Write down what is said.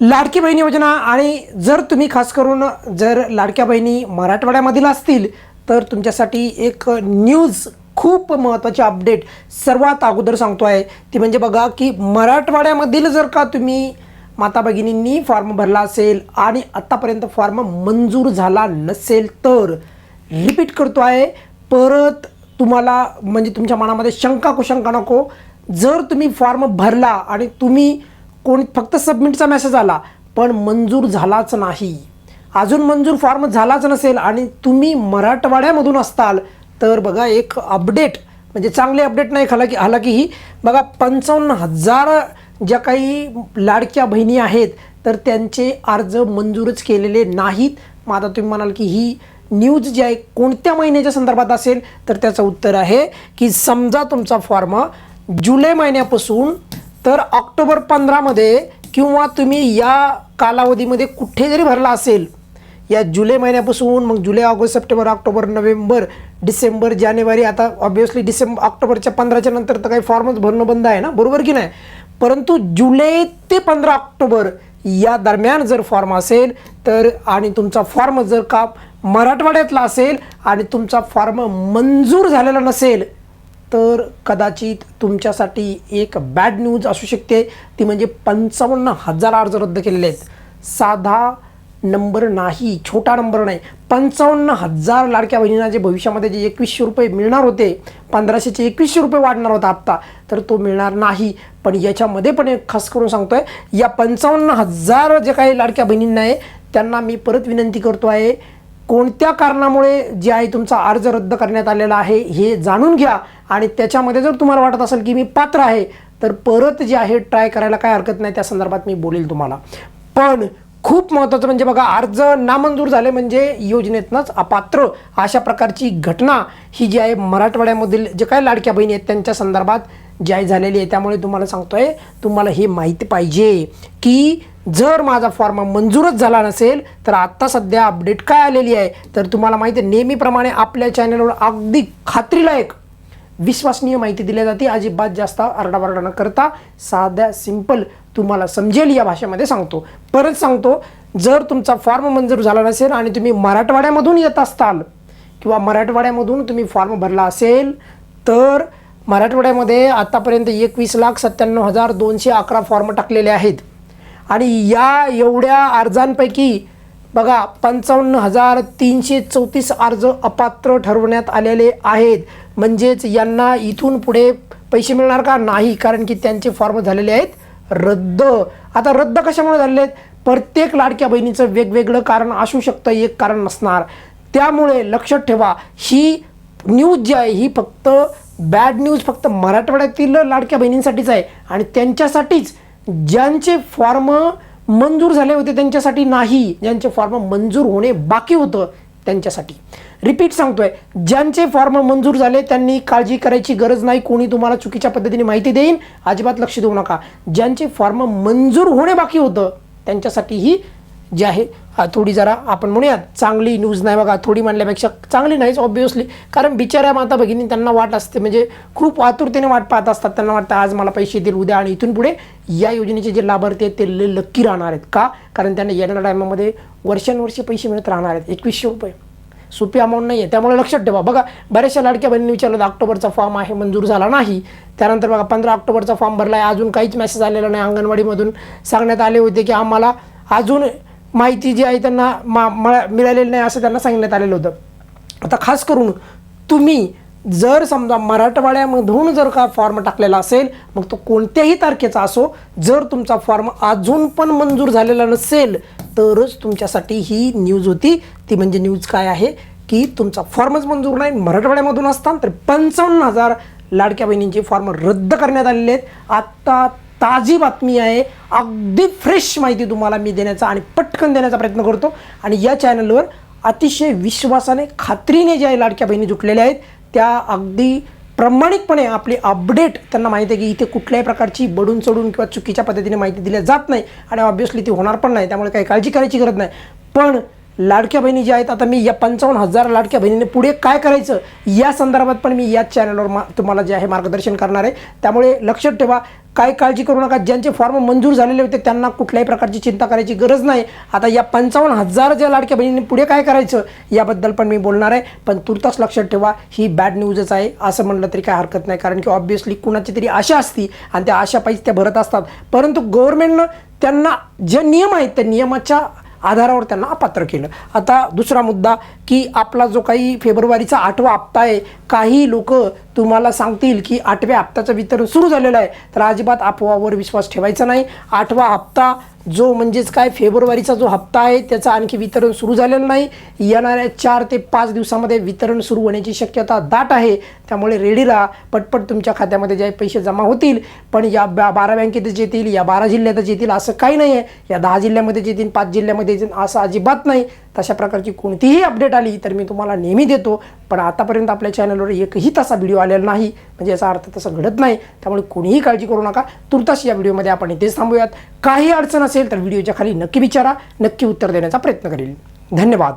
लाडकी बहिणी योजना आणि जर तुम्ही खास करून जर लाडक्या बहिणी मराठवाड्यामधील असतील तर तुमच्यासाठी एक न्यूज खूप महत्त्वाची अपडेट सर्वात अगोदर सांगतो आहे. ती म्हणजे बघा की मराठवाड्यामधील जर का तुम्ही माता भगिनींनी फॉर्म भरला असेल आणि आत्तापर्यंत फॉर्म मंजूर झाला नसेल तर रिपीट करतो आहे. परत तुम्हाला म्हणजे तुमच्या मनामध्ये शंका कुशंका नको. जर तुम्ही फॉर्म भरला आणि तुम्ही कोण फक्त सबमिटचा मेसेज आला पण मंजूर झालाच नाही. अजून मंजूर फॉर्म झालाच नसेल आणि तुम्ही मराठवाड्यामधून असताल तर बघा एक अपडेट म्हणजे चांगले अपडेट नाही हालाकी हालाकी ही बघा पंचावन्न हजार ज्या काही लाडक्या बहिणी आहेत तर त्यांचे अर्ज मंजूरच केलेले नाहीत. मग आता तुम्ही म्हणाल की ही न्यूज जी आहे कोणत्या महिन्याच्या संदर्भात असेल? तर त्याचं उत्तर आहे की समजा तुमचा फॉर्म जुलै महिन्यापासून तर ऑक्टोबर पंधरामध्ये किंवा तुम्ही या कालावधीमध्ये कुठे जरी भरला असेल या जुलै महिन्यापासून मग जुलै August September October November December जानेवारी आता ऑब्वियसली डिसेंबर ऑक्टोबरच्या पंधराच्या नंतर तर काही फॉर्मच भरणं बंद आहे ना? बरोबर की नाही? परंतु जुलै ते पंधरा ऑक्टोबर या दरम्यान जर फॉर्म असेल तर आणि तुमचा फॉर्म जर का मराठवाड्यातला असेल आणि तुमचा फॉर्म मंजूर झालेला नसेल तर कदाचित तुमच्यासाठी एक बॅड न्यूज असू शकते. ती म्हणजे पंचावन्न हजार अर्ज रद्द केलेले आहेत. साधा नंबर नाही छोटा नंबर नाही. पंचावन्न हजार लाडक्या बहिणींना जे भविष्यामध्ये जे एकवीसशे रुपये मिळणार होते पंधराशेचे एकवीसशे रुपये वाढणार होता हप्ता तर तो मिळणार नाही. पण याच्यामध्ये पण एक खास करून सांगतोय या पंचावन्न हजार जे काही लाडक्या बहिणींना आहे त्यांना मी परत विनंती करतो आहे कोणत्या कारणामुळे जे आहे तुमचा अर्ज रद्द करण्यात आलेला आहे हे जाणून घ्या. आणि त्याच्यामध्ये जर तुम्हाला वाटत असेल की मी पात्र आहे तर परत जे आहे ट्राय करायला काय हरकत नाही त्या संदर्भात मी बोलेल तुम्हाला. पण खूप महत्त्वाचं म्हणजे बघा अर्ज नामंजूर झाले म्हणजे योजनेतनंच अपात्र अशा प्रकारची घटना ही जी आहे मराठवाड्यामधील जे काही लाडक्या बहिणी आहेत त्यांच्या संदर्भात जी आहे झालेली आहे. त्यामुळे तुम्हाला सांगतोय तुम्हाला हे माहिती पाहिजे की जर माझा फॉर्म मंजूरच झाला नसेल तर आत्ता सध्या अपडेट काय आलेली आहे? तर तुम्हाला माहिती आहे नेहमीप्रमाणे आपल्या चॅनलवर अगदी खात्रीलायक विश्वसनीय माहिती दिली जाते. अजिबात जास्त आरडाओरडा न करता साध्या सिंपल तुम्हाला समजेल या भाषेमध्ये सांगतो. परत सांगतो जर तुमचा फॉर्म मंजूर झाला नसेल आणि तुम्ही मराठवाड्यामधून येत असताल किंवा मराठवाड्यामधून तुम्ही फॉर्म भरला असेल तर मराठवाड्यामध्ये आतापर्यंत एकवीस लाख सत्त्याण्णव हजार दोनशे अकरा फॉर्म टाकलेले आहेत. आणि या एवढ्या अर्जांपैकी बघा पंचावन्न हजार तीनशे चौतीस अर्ज अपात्र ठरवण्यात आलेले आहेत. म्हणजेच यांना इथून पुढे पैसे मिळणार का? नाही कारण की त्यांचे फॉर्म झालेले आहेत. रद्द. आता रद्द कशामुळे झालेले आहेत? प्रत्येक लाडक्या बहिणीचं वेगवेगळं कारण असू शकतं एक कारण नसणार. त्यामुळे लक्षात ठेवा ही न्यूज जी आहे ही फक्त बॅड न्यूज फक्त मराठवाड्यातील लाडक्या बहिणींसाठीच आहे. आणि त्यांच्यासाठीच ज्यांचे फॉर्म मंजूर झाले होते त्यांच्यासाठी नाही. ज्यांचे फॉर्म मंजूर होणे बाकी होतं त्यांच्यासाठी. रिपीट सांगतोय ज्यांचे फॉर्म मंजूर झाले त्यांनी काळजी करायची गरज नाही. कोणी तुम्हाला चुकीच्या पद्धतीने माहिती देईन अजिबात लक्ष देऊ नका. ज्यांचे फॉर्म मंजूर होणे बाकी होतं त्यांच्यासाठी ही जे आहे थोडी जरा आपण म्हणूयात चांगली न्यूज नाही बघा थोडी म्हणल्यापेक्षा चांगली नाहीच ऑब्विसली कारण बिचाऱ्या माता भगिनी त्यांना वाट असते म्हणजे खूप आतुरतेने वाट पाहत असतात. त्यांना वाटतं आज मला पैसे देईल उद्या आणि इथून पुढे. या योजनेचे जे लाभार्थी आहेत ते लय लक्की राहणार आहेत. का? कारण त्यांना येणाऱ्या टायमामध्ये वर्षानुवर्षे पैसे मिळत राहणार आहेत. एकवीसशे रुपये. सोपी अमाऊंट नाही आहे त्यामुळे लक्षात ठेवा. बघा बऱ्याचशा लाडक्या बहिणी विचारलं ऑक्टोबरचा फॉर्म आहे मंजूर झाला नाही. त्यानंतर बघा पंधरा ऑक्टोबरचा फॉर्म भरला आहे अजून काहीच मेसेज आलेला नाही अंगणवाडीमधून. सांगण्यात आले होते की आम्हाला अजून माहिती जी आहे त्यांना मा मिळालेली नाही असं त्यांना सांगण्यात आलेलं होतं. आता खास करून तुम्ही जर समजा मराठवाड्यामधून जर का फॉर्म टाकलेला असेल मग तो कोणत्याही तारखेचा असो जर तुमचा फॉर्म अजून पण मंजूर झालेला नसेल तरच तुमच्यासाठी ही न्यूज होती. ती म्हणजे न्यूज काय आहे? की तुमचा फॉर्मच मंजूर नाही मराठवाड्यामधून असताना तर पंचावन्न हजार लाडक्या बहिणींचे फॉर्म रद्द करण्यात आलेले आहेत. आत्ता ताजी बातमी आहे. अगदी फ्रेश माहिती तुम्हाला मी देण्याचा आणि पटकन देण्याचा प्रयत्न करतो. आणि या चॅनलवर अतिशय विश्वासाने खात्रीने ज्या लाडक्या बहिणी जुटलेल्या आहेत त्या अगदी प्रामाणिकपणे आपली अपडेट त्यांना माहिती आहे की इथे कुठल्याही प्रकारची बडून चढून किंवा चुकीच्या पद्धतीने माहिती दिल्या जात नाही. आणि ऑब्व्हियसली ती होणार पण नाही. त्यामुळे काही काळजी करायची गरज नाही. पण लाडक्या बहिणी ज्या आहेत. आता मी या पंचावन्न हजार लाडक्या बहिणीने पुढे काय करायचं या संदर्भात पण मी याच चॅनलवर मा तुम्हाला जे आहे मार्गदर्शन करणार आहे. त्यामुळे लक्षात ठेवा काय काळजी करू नका. ज्यांचे फॉर्म मंजूर झालेले होते त्यांना कुठल्याही प्रकारची चिंता करायची गरज नाही. आता या पंचावन्न हजार ज्या लाडक्या बहिणींनी पुढे काय करायचं याबद्दल पण मी बोलणार आहे. पण तुर्तास लक्षात ठेवा ही बॅड न्यूजच आहे. असं म्हणलं तरी काय हरकत नाही. कारण की ऑब्व्हियसली कुणाची तरी आशा असती आणि त्या आशा पाहिजे त्या भरत असतात. परंतु गव्हर्नमेंटनं त्यांना जे नियम आहेत त्या नियमाच्या आधारावर त्यांना अपात्र केलं. आता दुसरा मुद्दा की आपला जो काही फेब्रुवारीचा आठवा हप्ता आहे काही लोक तुम्हाला सांगतील की आठव्या हप्त्याचं वितरण सुरू झालेलं आहे. तर अजिबात अफवावर विश्वास ठेवायचा नाही. आठवा हप्ता जो म्हणजेच काय फेब्रुवारीचा जो हप्ता आहे त्याचा आणखी वितरण सुरू झालेलं नाही. येणाऱ्या चार ते पाच दिवसामध्ये वितरण सुरू होण्याची शक्यता दाट आहे. त्यामुळे रेडी राहा पटपट तुमच्या खात्यामध्ये जे पैसे जमा होतील. पण या बा बारा बँकेतच येतील या बारा जिल्ह्यातच येतील असं काही नाही आहे या दहा जिल्ह्यामध्येच येतील पाच जिल्ह्यामध्ये येतील असं अजिबात नाही. तशा प्रकारची कोणतीही अपडेट आली तर मी तुम्हाला नेहमी देतो. पण आतापर्यंत आपल्या चॅनलवर एकही तसा व्हिडिओ आलेला नाही. म्हणजे याचा अर्थ तसं घडत नाही. त्यामुळे कोणीही काळजी करू नका. तुर्तास या व्हिडिओमध्ये आपण इथेच थांबूयात. काही अडचण असेल तर व्हिडिओच्या खाली नक्की विचारा. नक्की उत्तर देण्याचा प्रयत्न करेल. धन्यवाद.